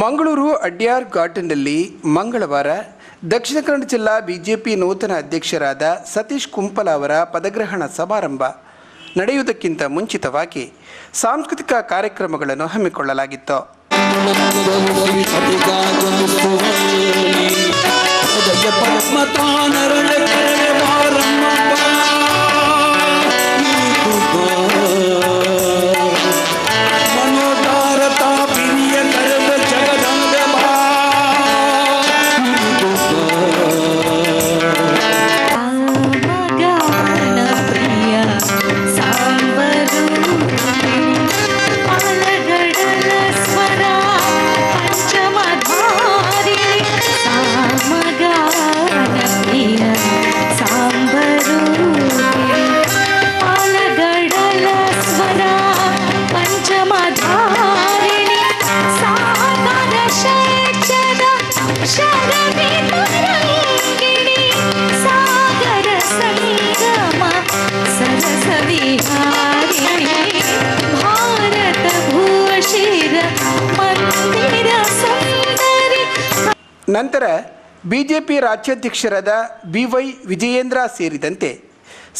ಮಂಗಳೂರು ಅಡ್ಯಾರ್ ಗಾರ್ಡನ್ನಲ್ಲಿ ಮಂಗಳವಾರ ದಕ್ಷಿಣ ಕನ್ನಡ ಜಿಲ್ಲಾ ಬಿಜೆಪಿ ನೂತನ ಅಧ್ಯಕ್ಷರಾದ ಸತೀಶ್ ಕುಂಪಲ ಅವರ ಪದಗ್ರಹಣ ಸಮಾರಂಭ ನಡೆಯುವುದಕ್ಕಿಂತ ಮುಂಚಿತವಾಗಿ ಸಾಂಸ್ಕೃತಿಕ ಕಾರ್ಯಕ್ರಮಗಳನ್ನು ಹಮ್ಮಿಕೊಳ್ಳಲಾಗಿತ್ತು. ನಂತರ ಬಿಜೆಪಿ ರಾಜ್ಯಾಧ್ಯಕ್ಷರಾದ ಬಿ ವೈ ವಿಜಯೇಂದ್ರ ಸೇರಿದಂತೆ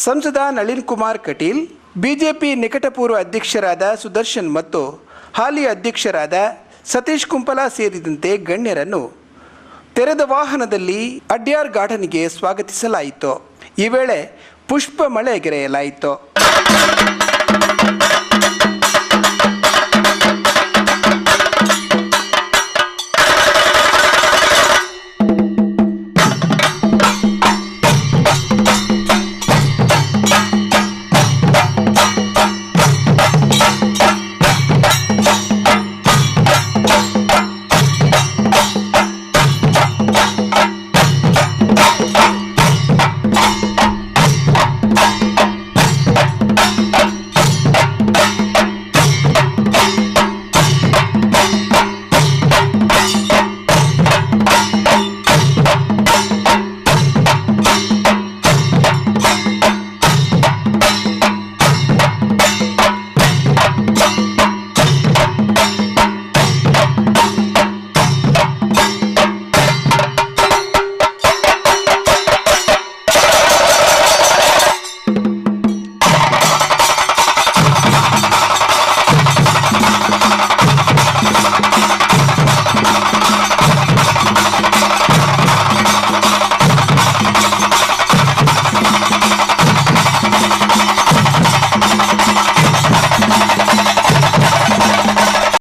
ಸಂಸದ ನಳಿನ್ ಕುಮಾರ್ ಕಟೀಲ್, ಬಿಜೆಪಿ ನಿಕಟಪೂರ್ವ ಅಧ್ಯಕ್ಷರಾದ ಸುದರ್ಶನ್ ಮತ್ತು ಹಾಲಿ ಅಧ್ಯಕ್ಷರಾದ ಸತೀಶ್ ಕುಂಪಲ ಸೇರಿದಂತೆ ಗಣ್ಯರನ್ನು ತೆರೆದ ವಾಹನದಲ್ಲಿ ಅಡ್ಯಾರ್ ಗಾರ್ಡನ್ಗೆ ಸ್ವಾಗತಿಸಲಾಯಿತು. ಈ ವೇಳೆ ಪುಷ್ಪ ಮಳೆ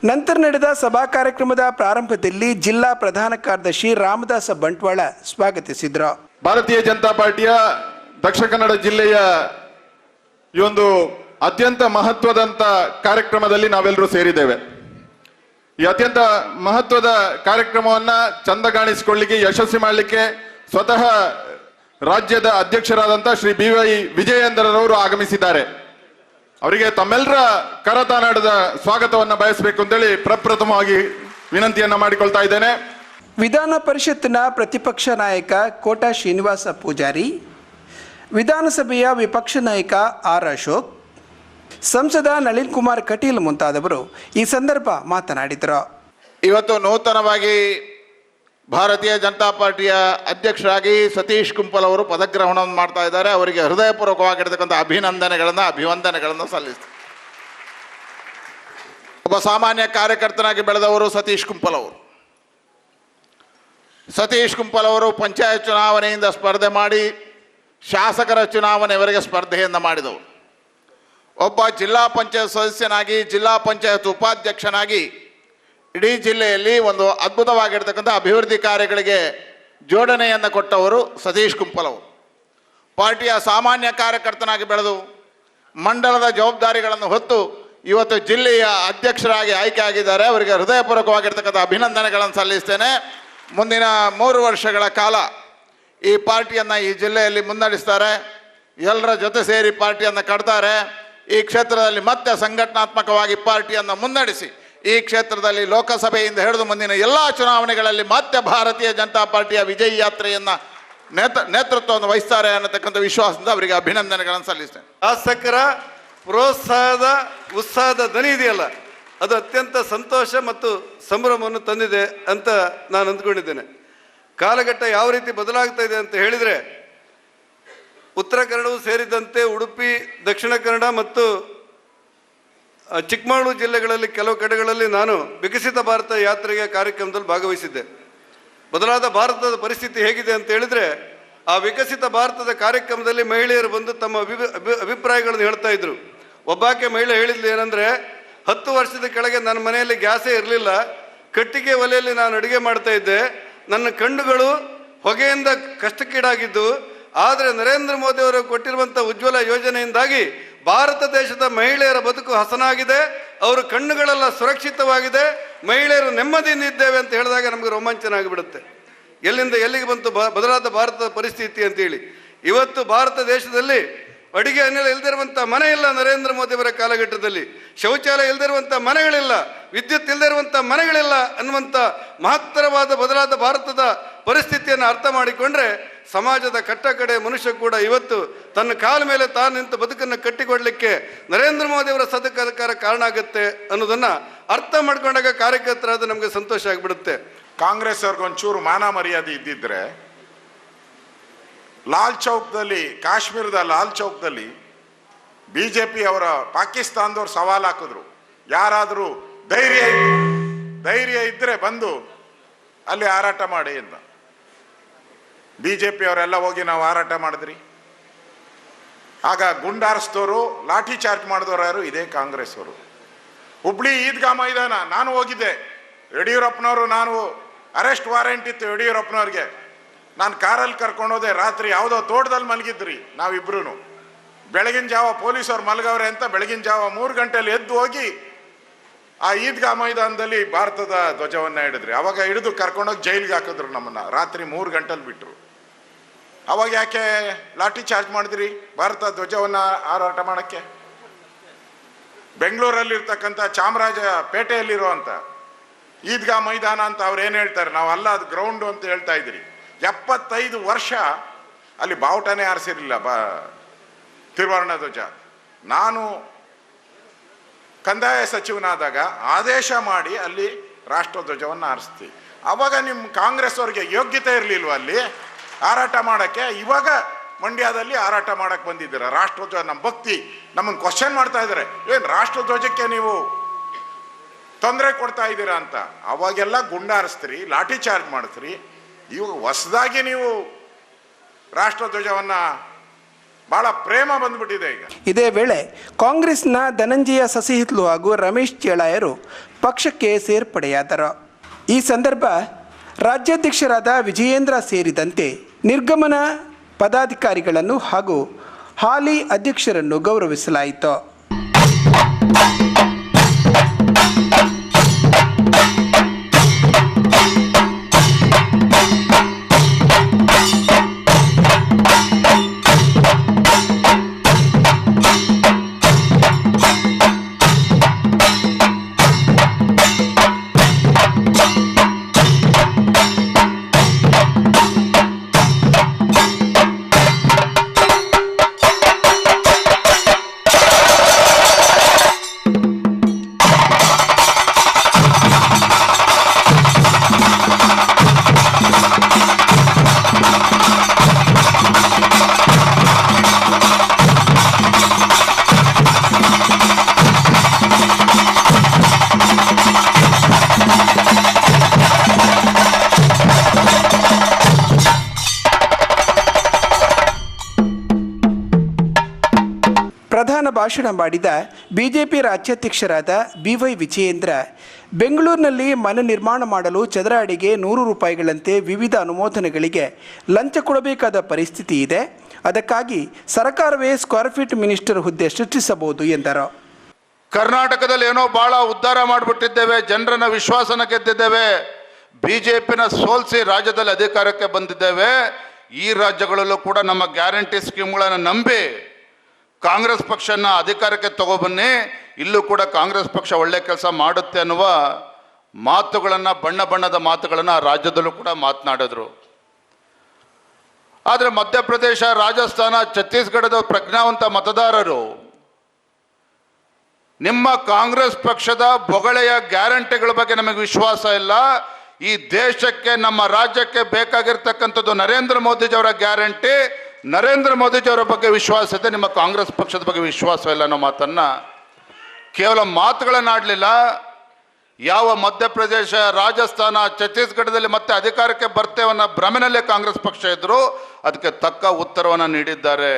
ನಂತರ ನಡೆದ ಸಭಾ ಕಾರ್ಯಕ್ರಮದ ಪ್ರಾರಂಭದಲ್ಲಿ ಜಿಲ್ಲಾ ಪ್ರಧಾನ ಕಾರ್ಯದರ್ಶಿ ರಾಮದಾಸ ಬಂಟ್ವಾಳ ಸ್ವಾಗತಿಸಿದ್ರು. ಭಾರತೀಯ ಜನತಾ ಪಾರ್ಟಿಯ ದಕ್ಷಿಣ ಕನ್ನಡ ಜಿಲ್ಲೆಯ ಈ ಒಂದು ಅತ್ಯಂತ ಮಹತ್ವದಂತ ಕಾರ್ಯಕ್ರಮದಲ್ಲಿ ನಾವೆಲ್ಲರೂ ಸೇರಿದ್ದೇವೆ. ಈ ಅತ್ಯಂತ ಮಹತ್ವದ ಕಾರ್ಯಕ್ರಮವನ್ನ ಚಂದಗಾಣಿಸಿಕೊಳ್ಳಿಕ್ಕೆ, ಯಶಸ್ವಿ ಮಾಡಲಿಕ್ಕೆ ಸ್ವತಃ ರಾಜ್ಯದ ಅಧ್ಯಕ್ಷರಾದಂತಹ ಶ್ರೀ ಬಿ ವೈ ವಿಜಯೇಂದ್ರರವರು ಆಗಮಿಸಿದ್ದಾರೆ. ಅವರಿಗೆ ತಮ್ಮೆಲ್ಲರ ಕರತಾನಾಡದ ಸ್ವಾಗತವನ್ನು ಬಯಸಬೇಕು ಅಂತೇಳಿ ಪ್ರಪ್ರಥಮವಾಗಿ ವಿನಂತಿಯನ್ನ ಮಾಡಿಕೊಳ್ತಾ ಇದ್ದೇನೆ. ವಿಧಾನ ಪರಿಷತ್ತಿನ ಪ್ರತಿಪಕ್ಷ ನಾಯಕ ಕೋಟ ಶ್ರೀನಿವಾಸ ಪೂಜಾರಿ ವಿಧಾನಸಭೆಯ ವಿಪಕ್ಷ ನಾಯಕ ಆರ್ ಅಶೋಕ್ ಸಂಸದ ನಳಿನ್ ಕುಮಾರ್ ಕಟೀಲ್ ಮುಂತಾದವರು ಈ ಸಂದರ್ಭ ಮಾತನಾಡಿದರು. ಇವತ್ತು ನೂತನವಾಗಿ ಭಾರತೀಯ ಜನತಾ ಪಾರ್ಟಿಯ ಅಧ್ಯಕ್ಷರಾಗಿ ಸತೀಶ್ ಕುಂಪಲ್ ಅವರು ಪದಗ್ರಹಣವನ್ನು ಮಾಡ್ತಾ ಇದ್ದಾರೆ. ಅವರಿಗೆ ಹೃದಯಪೂರ್ವಕವಾಗಿರ್ತಕ್ಕಂಥ ಅಭಿನಂದನೆಗಳನ್ನು, ಅಭಿವಂದನೆಗಳನ್ನು ಸಲ್ಲಿಸ್ತಾರೆ ಒಬ್ಬ ಸಾಮಾನ್ಯ ಕಾರ್ಯಕರ್ತನಾಗಿ ಬೆಳೆದವರು ಸತೀಶ್ ಕುಂಪಲ್ ಅವರು. ಸತೀಶ್ ಕುಂಪಲ್ ಅವರು ಪಂಚಾಯತ್ ಚುನಾವಣೆಯಿಂದ ಸ್ಪರ್ಧೆ ಮಾಡಿ ಶಾಸಕರ ಚುನಾವಣೆವರೆಗೆ ಸ್ಪರ್ಧೆಯನ್ನು ಮಾಡಿದವರು. ಒಬ್ಬ ಜಿಲ್ಲಾ ಪಂಚಾಯತ್ ಸದಸ್ಯನಾಗಿ, ಜಿಲ್ಲಾ ಪಂಚಾಯತ್ ಉಪಾಧ್ಯಕ್ಷನಾಗಿ ಇಡೀ ಜಿಲ್ಲೆಯಲ್ಲಿ ಒಂದು ಅದ್ಭುತವಾಗಿರ್ತಕ್ಕಂಥ ಅಭಿವೃದ್ಧಿ ಕಾರ್ಯಗಳಿಗೆ ಜೋಡಣೆಯನ್ನು ಕೊಟ್ಟವರು ಸತೀಶ್ ಕುಂಪಲ್ ಅವರು. ಪಾರ್ಟಿಯ ಸಾಮಾನ್ಯ ಕಾರ್ಯಕರ್ತನಾಗಿ ಬೆಳೆದು ಮಂಡಲದ ಜವಾಬ್ದಾರಿಗಳನ್ನು ಹೊತ್ತು ಇವತ್ತು ಜಿಲ್ಲೆಯ ಅಧ್ಯಕ್ಷರಾಗಿ ಆಯ್ಕೆ ಆಗಿದ್ದಾರೆ ಅವರಿಗೆ ಹೃದಯಪೂರ್ವಕವಾಗಿರ್ತಕ್ಕಂಥ ಅಭಿನಂದನೆಗಳನ್ನು ಸಲ್ಲಿಸ್ತೇನೆ. ಮುಂದಿನ ಮೂರು ವರ್ಷಗಳ ಕಾಲ ಈ ಪಾರ್ಟಿಯನ್ನು ಈ ಜಿಲ್ಲೆಯಲ್ಲಿ ಮುನ್ನಡೆಸ್ತಾರೆ. ಎಲ್ಲರ ಜೊತೆ ಸೇರಿ ಪಾರ್ಟಿಯನ್ನು ಕಟ್ತಾರೆ. ಈ ಕ್ಷೇತ್ರದಲ್ಲಿ ಮತ್ತೆ ಸಂಘಟನಾತ್ಮಕವಾಗಿ ಪಾರ್ಟಿಯನ್ನು ಮುನ್ನಡೆಸಿ. ಈ ಕ್ಷೇತ್ರದಲ್ಲಿ ಲೋಕಸಭೆಯಿಂದ ಹಿಡಿದು ಮುಂದಿನ ಎಲ್ಲ ಚುನಾವಣೆಗಳಲ್ಲಿ ಮತ್ತೆ ಭಾರತೀಯ ಜನತಾ ಪಾರ್ಟಿಯ ವಿಜಯ ಯಾತ್ರೆಯನ್ನು ನೇತ, ನೇತೃತ್ವವನ್ನು ವಹಿಸ್ತಾರೆ ಅನ್ನತಕ್ಕಂಥ ವಿಶ್ವಾಸದಿಂದ ಅವರಿಗೆ ಅಭಿನಂದನೆಗಳನ್ನು ಸಲ್ಲಿಸ್ತೇನೆ. ಶಾಸಕರ ಪ್ರೋತ್ಸಾಹದ, ಉತ್ಸಾಹದ ದನಿ ಇದೆಯಲ್ಲ, ಅದು ಅತ್ಯಂತ ಸಂತೋಷ ಮತ್ತು ಸಂಭ್ರಮವನ್ನು ತಂದಿದೆ ಅಂತ ನಾನು ಅಂದ್ಕೊಂಡಿದ್ದೇನೆ. ಕಾಲಘಟ್ಟ ಯಾವ ರೀತಿ ಬದಲಾಗ್ತಾ ಇದೆ ಅಂತ ಹೇಳಿದರೆ, ಉತ್ತರ ಕನ್ನಡವೂ ಸೇರಿದಂತೆ ಉಡುಪಿ, ದಕ್ಷಿಣ ಕನ್ನಡ ಮತ್ತು ಚಿಕ್ಕಮಗಳೂರು ಜಿಲ್ಲೆಗಳಲ್ಲಿ ಕೆಲವು ಕಡೆಗಳಲ್ಲಿ ನಾನು ವಿಕಸಿತ ಭಾರತ ಯಾತ್ರೆಗೆ ಕಾರ್ಯಕ್ರಮದಲ್ಲಿ ಭಾಗವಹಿಸಿದ್ದೆ. ಬದಲಾದ ಭಾರತದ ಪರಿಸ್ಥಿತಿ ಹೇಗಿದೆ ಅಂತ ಹೇಳಿದ್ರೆ, ಆ ವಿಕಸಿತ ಭಾರತದ ಕಾರ್ಯಕ್ರಮದಲ್ಲಿ ಮಹಿಳೆಯರು ಬಂದು ತಮ್ಮ ಅಭಿ- ಅಭಿ- ಅಭಿಪ್ರಾಯಗಳನ್ನು ಹೇಳ್ತಾ ಇದ್ರು. ಒಬ್ಬಾಕೆ ಮಹಿಳೆ ಹೇಳಿದ್ಲು ಏನಂದ್ರೆ, ಹತ್ತು ವರ್ಷದ ಕೆಳಗೆ ನನ್ನ ಮನೆಯಲ್ಲಿ ಗ್ಯಾಸೇ ಇರಲಿಲ್ಲ, ಕಟ್ಟಿಗೆ ಒಲೆಯಲ್ಲಿ ನಾನು ಅಡುಗೆ ಮಾಡ್ತಾ ಇದ್ದೆ, ನನ್ನ ಕಣ್ಣುಗಳು ಹೊಗೆಯಿಂದ ಕಷ್ಟಕ್ಕೀಡಾಗಿದ್ದು, ಆದರೆ ನರೇಂದ್ರ ಮೋದಿ ಅವರು ಕೊಟ್ಟಿರುವಂಥ ಉಜ್ವಲ ಯೋಜನೆಯಿಂದಾಗಿ ಭಾರತ ದೇಶದ ಮಹಿಳೆಯರ ಬದುಕು ಹಸನಾಗಿದೆ, ಅವರ ಕಣ್ಣುಗಳೆಲ್ಲ ಸುರಕ್ಷಿತವಾಗಿದೆ, ಮಹಿಳೆಯರು ನೆಮ್ಮದಿಯಿಂದ ಇದ್ದೇವೆ ಅಂತ ಹೇಳಿದಾಗ ನಮಗೆ ರೋಮಾಂಚನ ಆಗಿಬಿಡುತ್ತೆ. ಎಲ್ಲಿಂದ ಎಲ್ಲಿಗೆ ಬಂತು ಬದಲಾದ ಭಾರತದ ಪರಿಸ್ಥಿತಿ ಅಂತೇಳಿ. ಇವತ್ತು ಭಾರತ ದೇಶದಲ್ಲಿ ಅಡಿಗೆ ಅನಿಲ ಇಲ್ದಿರುವಂಥ ಮನೆ ಇಲ್ಲ ನರೇಂದ್ರ ಮೋದಿ ಅವರ ಕಾಲಘಟ್ಟದಲ್ಲಿ. ಶೌಚಾಲಯ ಇಲ್ದಿರುವಂಥ ಮನೆಗಳಿಲ್ಲ, ವಿದ್ಯುತ್ ಇಲ್ದಿರುವಂಥ ಮನೆಗಳಿಲ್ಲ ಅನ್ನುವಂಥ ಮಹತ್ತರವಾದ ಬದಲಾದ ಭಾರತದ ಪರಿಸ್ಥಿತಿಯನ್ನು ಅರ್ಥ ಮಾಡಿಕೊಂಡ್ರೆ ಸಮಾಜದ ಕಟ್ಟ ಕಡೆ ಮನುಷ್ಯ ಕೂಡ ಇವತ್ತು ತನ್ನ ಕಾಲ ಮೇಲೆ ತಾನು ನಿಂತು ಬದುಕನ್ನು ಕಟ್ಟಿಕೊಡ್ಲಿಕ್ಕೆ ನರೇಂದ್ರ ಮೋದಿ ಅವರ ಸದಕಾರ ಕಾರಣ ಆಗುತ್ತೆ ಅನ್ನೋದನ್ನ ಅರ್ಥ ಮಾಡ್ಕೊಂಡಾಗ ಕಾರ್ಯಕರ್ತರಾದ ನಮಗೆ ಸಂತೋಷ ಆಗಿಬಿಡುತ್ತೆ. ಕಾಂಗ್ರೆಸ್ ಅವ್ರಿಗೆ ಒಂಚೂರು ಮಾನ ಮರ್ಯಾದೆ ಇದ್ದಿದ್ರೆ ಲಾಲ್ ಚೌಕ್ದಲ್ಲಿ, ಕಾಶ್ಮೀರದ ಲಾಲ್ ಚೌಕ್ದಲ್ಲಿ ಬಿ ಜೆ ಪಿ ಅವರ ಪಾಕಿಸ್ತಾನದವ್ರು ಸವಾಲು ಹಾಕಿದ್ರು. ಯಾರಾದರೂ ಧೈರ್ಯ ಧೈರ್ಯ ಇದ್ದರೆ ಬಂದು ಅಲ್ಲಿ ಹಾರಾಟ ಮಾಡಿ ಅಂತ. ಬಿ ಜೆ ಪಿ ಅವರೆಲ್ಲ ಹೋಗಿ ನಾವು ಹಾರಾಟ ಮಾಡಿದ್ರಿ. ಆಗ ಗುಂಡಾರಿಸಿದವರು, ಲಾಠಿ ಚಾರ್ಜ್ ಮಾಡಿದವರು ಯಾರು? ಇದೇ ಕಾಂಗ್ರೆಸ್ ಅವರು ಹುಬ್ಳಿ ಈದ್ಗಾ ಮೈದಾನ, ನಾನು ಹೋಗಿದ್ದೆ. ಯಡಿಯೂರಪ್ಪನವರು, ನಾನು ಅರೆಸ್ಟ್ ವಾರೆಂಟ್ ಇತ್ತು ಯಡಿಯೂರಪ್ಪನವ್ರಿಗೆ. ನಾನು ಕಾರಲ್ಲಿ ಕರ್ಕೊಂಡೋದೆ ರಾತ್ರಿ ಯಾವುದೋ ತೋಟದಲ್ಲಿ ಮಲಗಿದ್ರಿ ನಾವಿಬ್ರು ಬೆಳಗಿನ ಜಾವ ಪೊಲೀಸವ್ರು ಮಲಗವ್ರೆ ಅಂತ ಬೆಳಗಿನ ಜಾವ ಮೂರು ಗಂಟೆಯಲ್ಲಿ ಎದ್ದು ಹೋಗಿ ಆ ಈದ್ಗಾ ಮೈದಾನದಲ್ಲಿ ಭಾರತದ ಧ್ವಜವನ್ನ ಹಿಡಿದ್ರಿ. ಅವಾಗ ಹಿಡಿದು ಕರ್ಕೊಂಡೋಗಿ ಜೈಲಿಗೆ ಹಾಕಿದ್ರು ನಮ್ಮನ್ನ, ರಾತ್ರಿ ಮೂರು ಗಂಟೆಲಿ ಬಿಟ್ರು. ಅವಾಗ ಯಾಕೆ ಲಾಠಿ ಚಾರ್ಜ್ ಮಾಡಿದ್ರಿ, ಭಾರತ ಧ್ವಜವನ್ನ ಹಾರಾಟ ಮಾಡಕ್ಕೆ? ಬೆಂಗಳೂರಲ್ಲಿರ್ತಕ್ಕಂಥ ಚಾಮರಾಜ ಪೇಟೆಯಲ್ಲಿರುವಂಥ ಈದ್ಗಾ ಮೈದಾನ ಅಂತ ಅವ್ರು ಏನು ಹೇಳ್ತಾರೆ, ನಾವು ಅಲ್ಲ ಅದು ಗ್ರೌಂಡು ಅಂತ ಹೇಳ್ತಾ ಇದ್ರಿ. ಎಪ್ಪತ್ತೈದು ವರ್ಷ ಅಲ್ಲಿ ಬಾವುಟನೇ ಆರಿಸಿರಲಿಲ್ಲ ಬಾ, ತಿರುವರ್ಣ ಧ್ವಜ. ನಾನು ಕಂದಾಯ ಸಚಿವನಾದಾಗ ಆದೇಶ ಮಾಡಿ ಅಲ್ಲಿ ರಾಷ್ಟ್ರಧ್ವಜವನ್ನು ಆರಿಸ್ತೀವಿ ಅವಾಗ ನಿಮ್ಮ ಕಾಂಗ್ರೆಸ್ ಅವ್ರಿಗೆ ಯೋಗ್ಯತೆ ಇರಲಿಲ್ವ ಅಲ್ಲಿ? ಹಾರಾಟ ಮಾಡೋಕ್ಕೆ? ಇವಾಗ ಮಂಡ್ಯದಲ್ಲಿ ಹಾರಾಟ ಮಾಡೋಕ್ಕೆ ಬಂದಿದ್ದೀರ? ರಾಷ್ಟ್ರಧ್ವಜ ನಮ್ಮ ಭಕ್ತಿ ನಮ್ಮನ್ನು ಕ್ವಶನ್ ಮಾಡ್ತಾ ಇದ್ದಾರೆ. ಏನು ರಾಷ್ಟ್ರಧ್ವಜಕ್ಕೆ ನೀವು ತೊಂದರೆ ಕೊಡ್ತಾ ಇದ್ದೀರಾ ಅಂತ? ಅವಾಗೆಲ್ಲ ಗುಂಡಾರಿಸ್ತೀರಿ, ಲಾಠಿ ಚಾರ್ಜ್ ಮಾಡ್ತೀರಿ ಇವಾಗ ಹೊಸದಾಗಿ ನೀವು ರಾಷ್ಟ್ರಧ್ವಜವನ್ನ ಬಹಳ ಪ್ರೇಮ ಬಂದ್ಬಿಟ್ಟಿದೆ ಈಗ. ಇದೇ ವೇಳೆ ಕಾಂಗ್ರೆಸ್ನ ಧನಂಜಯ ಸಸಿಹಿತ್ಲು ಹಾಗೂ ರಮೇಶ್ ಚೇಳಾಯರು ಪಕ್ಷಕ್ಕೆ ಸೇರ್ಪಡೆಯಾದರು. ಈ ಸಂದರ್ಭ ರಾಜ್ಯಾಧ್ಯಕ್ಷರಾದ ವಿಜಯೇಂದ್ರ ಸೇರಿದಂತೆ ನಿರ್ಗಮನ ಪದಾಧಿಕಾರಿಗಳನ್ನು ಹಾಗೂ ಹಾಲಿ ಅಧ್ಯಕ್ಷರನ್ನು ಗೌರವಿಸಲಾಯಿತು. ಭಾಷಣ ಮಾಡಿದ ಬಿಜೆಪಿ ರಾಜ್ಯಾಧ್ಯಕ್ಷರಾದ ಬಿ ವೈ ವಿಜಯೇಂದ್ರ, ಬೆಂಗಳೂರಿನಲ್ಲಿ ಮನೆ ನಿರ್ಮಾಣ ಮಾಡಲು ಚದರ ಅಡಿಗೆ ನೂರು ರೂಪಾಯಿಗಳಂತೆ ವಿವಿಧ ಅನುಮೋದನೆಗಳಿಗೆ ಲಂಚ ಕೊಡಬೇಕಾದ ಪರಿಸ್ಥಿತಿ ಇದೆ. ಅದಕ್ಕಾಗಿ ಸರ್ಕಾರವೇ ಸ್ಕ್ವೇರ್ ಫೀಟ್ ಮಿನಿಸ್ಟರ್ ಹುದ್ದೆ ಸೃಷ್ಟಿಸಬಹುದು ಎಂದರು. ಕರ್ನಾಟಕದಲ್ಲಿ ಏನೋ ಬಹಳ ಉದ್ಧಾರ ಮಾಡಿಬಿಟ್ಟಿದ್ದೇವೆ, ಜನರನ್ನ ವಿಶ್ವಾಸನ ಗೆದ್ದಿದ್ದೇವೆ, ಬಿಜೆಪಿನ ಸೋಲ್ಸಿ ರಾಜ್ಯದಲ್ಲಿ ಅಧಿಕಾರಕ್ಕೆ ಬಂದಿದ್ದೇವೆ, ಈ ರಾಜ್ಯಗಳಲ್ಲೂ ಕೂಡ ನಮ್ಮ ಗ್ಯಾರಂಟಿ ಸ್ಕೀಮ್ಗಳನ್ನು ನಂಬಿ ಕಾಂಗ್ರೆಸ್ ಪಕ್ಷನ ಅಧಿಕಾರಕ್ಕೆ ತಗೋಬನ್ನಿ ಇಲ್ಲೂ ಕೂಡ ಕಾಂಗ್ರೆಸ್ ಪಕ್ಷ ಒಳ್ಳೆ ಕೆಲಸ ಮಾಡುತ್ತೆ ಅನ್ನುವ ಮಾತುಗಳನ್ನು, ಬಣ್ಣ ಬಣ್ಣದ ಮಾತುಗಳನ್ನು ರಾಜ್ಯದಲ್ಲೂ ಕೂಡ ಮಾತನಾಡಿದ್ರು. ಆದರೆ ಮಧ್ಯಪ್ರದೇಶ, ರಾಜಸ್ಥಾನ, ಛತ್ತೀಸ್ಗಢದ ಪ್ರಜ್ಞಾವಂತ ಮತದಾರರು, ನಿಮ್ಮ ಕಾಂಗ್ರೆಸ್ ಪಕ್ಷದ ಬೊಗಳೆಯ ಗ್ಯಾರಂಟಿಗಳ ಬಗ್ಗೆ ನಮಗೆ ವಿಶ್ವಾಸ ಇಲ್ಲ. ಈ ದೇಶಕ್ಕೆ, ನಮ್ಮ ರಾಜ್ಯಕ್ಕೆ ಬೇಕಾಗಿರ್ತಕ್ಕಂಥದ್ದು ನರೇಂದ್ರ ಮೋದಿಜಿಯವರ ಗ್ಯಾರಂಟಿ ನರೇಂದ್ರ ಮೋದಿಜಿಯವರ ಬಗ್ಗೆ ವಿಶ್ವಾಸ ಇದೆ, ನಿಮ್ಮ ಕಾಂಗ್ರೆಸ್ ಪಕ್ಷದ ಬಗ್ಗೆ ವಿಶ್ವಾಸ ಇಲ್ಲ ಅನ್ನೋ ಮಾತನ್ನ ಕೇವಲ ಮಾತುಗಳನ್ನಾಡಲಿಲ್ಲ. ಯಾವ ಮಧ್ಯಪ್ರದೇಶ, ರಾಜಸ್ಥಾನ, ಛತ್ತೀಸ್ಗಢದಲ್ಲಿ ಮತ್ತೆ ಅಧಿಕಾರಕ್ಕೆ ಬರ್ತೇವನ್ನ ಭ್ರಮೆನಲ್ಲೇ ಕಾಂಗ್ರೆಸ್ ಪಕ್ಷ ಇದ್ರು. ಅದಕ್ಕೆ ತಕ್ಕ ಉತ್ತರವನ್ನು ನೀಡಿದ್ದಾರೆ.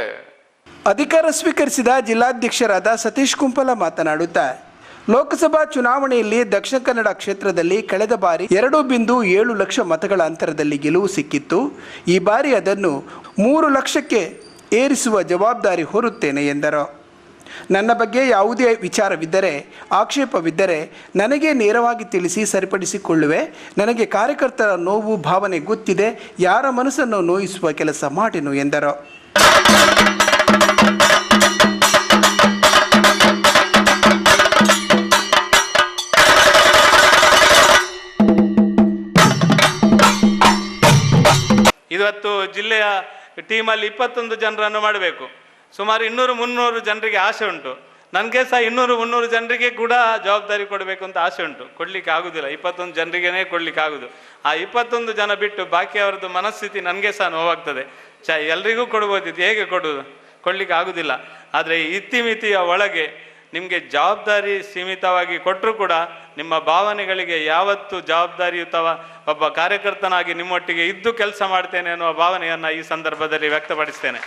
ಅಧಿಕಾರ ಸ್ವೀಕರಿಸಿದ ಜಿಲ್ಲಾಧ್ಯಕ್ಷರಾದ ಸತೀಶ್ ಕುಂಪಲ ಮಾತನಾಡುತ್ತಾ ಲೋಕಸಭಾ ಚುನಾವಣೆಯಲ್ಲಿ ದಕ್ಷಿಣ ಕನ್ನಡ ಕ್ಷೇತ್ರದಲ್ಲಿ ಕಳೆದ ಬಾರಿ ಎರಡು ಬಿಂದು ಏಳು ಲಕ್ಷ ಮತಗಳ ಅಂತರದಲ್ಲಿ ಗೆಲುವು ಸಿಕ್ಕಿತ್ತು. ಈ ಬಾರಿ ಅದನ್ನು ಮೂರು ಲಕ್ಷಕ್ಕೆ ಏರಿಸುವ ಜವಾಬ್ದಾರಿ ಹೊರುತ್ತೇನೆ ಎಂದರು. ನನ್ನ ಬಗ್ಗೆ ಯಾವುದೇ ವಿಚಾರವಿದ್ದರೆ, ಆಕ್ಷೇಪವಿದ್ದರೆ ನನಗೆ ನೇರವಾಗಿ ತಿಳಿಸಿ ಸರಿಪಡಿಸಿಕೊಳ್ಳುವೆ. ನನಗೆ ಕಾರ್ಯಕರ್ತರ ನೋವು, ಭಾವನೆ ಗೊತ್ತಿದೆ. ಯಾರ ಮನಸ್ಸನ್ನು ನೋಯಿಸುವ ಕೆಲಸ ಮಾಡೆನು ಎಂದರು. ಇವತ್ತು ಜಿಲ್ಲೆಯ ಟೀಮಲ್ಲಿ ಇಪ್ಪತ್ತೊಂದು ಜನರನ್ನು ಮಾಡಬೇಕು. ಸುಮಾರು ಇನ್ನೂರು ಮುನ್ನೂರು ಜನರಿಗೆ ಆಸೆ ಉಂಟು. ನನಗೆ ಸಹ ಇನ್ನೂರು ಮುನ್ನೂರು ಜನರಿಗೆ ಕೂಡ ಜವಾಬ್ದಾರಿ ಕೊಡಬೇಕು ಅಂತ ಆಸೆ ಉಂಟು. ಕೊಡ್ಲಿಕ್ಕೆ ಆಗುದಿಲ್ಲ. ಇಪ್ಪತ್ತೊಂದು ಜನರಿಗೇನೆ ಕೊಡ್ಲಿಕ್ಕೆ ಆಗುದು. ಆ ಇಪ್ಪತ್ತೊಂದು ಜನ ಬಿಟ್ಟು ಬಾಕಿ ಅವರದ್ದು ಮನಸ್ಥಿತಿ ನನಗೆ ಸಹ ನೋವಾಗ್ತದೆ. ಚ ಎಲ್ರಿಗೂ ಕೊಡ್ಬೋದಿತ್ತು. ಹೇಗೆ ಕೊಡುವುದು ಕೊಡ್ಲಿಕ್ಕೆ ಆಗುದಿಲ್ಲ. ಆದರೆ ಇತಿಮಿತಿಯ ಒಳಗೆ ನಿಮಗೆ ಜವಾಬ್ದಾರಿ ಸೀಮಿತವಾಗಿ ಕೊಟ್ಟರೂ ಕೂಡ ನಿಮ್ಮ ಭಾವನೆಗಳಿಗೆ ಯಾವತ್ತು ಜವಾಬ್ದಾರಿಯುತವ ಒಬ್ಬ ಕಾರ್ಯಕರ್ತನಾಗಿ ನಿಮ್ಮೊಟ್ಟಿಗೆ ಇದ್ದು ಕೆಲಸ ಮಾಡ್ತೇನೆ ಅನ್ನುವ ಭಾವನೆಯನ್ನು ಈ ಸಂದರ್ಭದಲ್ಲಿ ವ್ಯಕ್ತಪಡಿಸ್ತೇನೆ.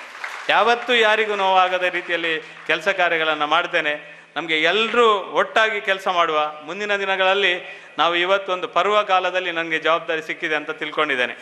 ಯಾವತ್ತೂ ಯಾರಿಗೂ ನೋವಾಗದ ರೀತಿಯಲ್ಲಿ ಕೆಲಸ ಕಾರ್ಯಗಳನ್ನು ಮಾಡ್ತೇನೆ. ನಮಗೆ ಎಲ್ಲರೂ ಒಟ್ಟಾಗಿ ಕೆಲಸ ಮಾಡುವ ಮುಂದಿನ ದಿನಗಳಲ್ಲಿ ನಾವು ಇವತ್ತೊಂದು ಪರ್ವ ಕಾಲದಲ್ಲಿ ನನಗೆ ಜವಾಬ್ದಾರಿ ಸಿಕ್ಕಿದೆ ಅಂತ ತಿಳ್ಕೊಂಡಿದ್ದೇನೆ.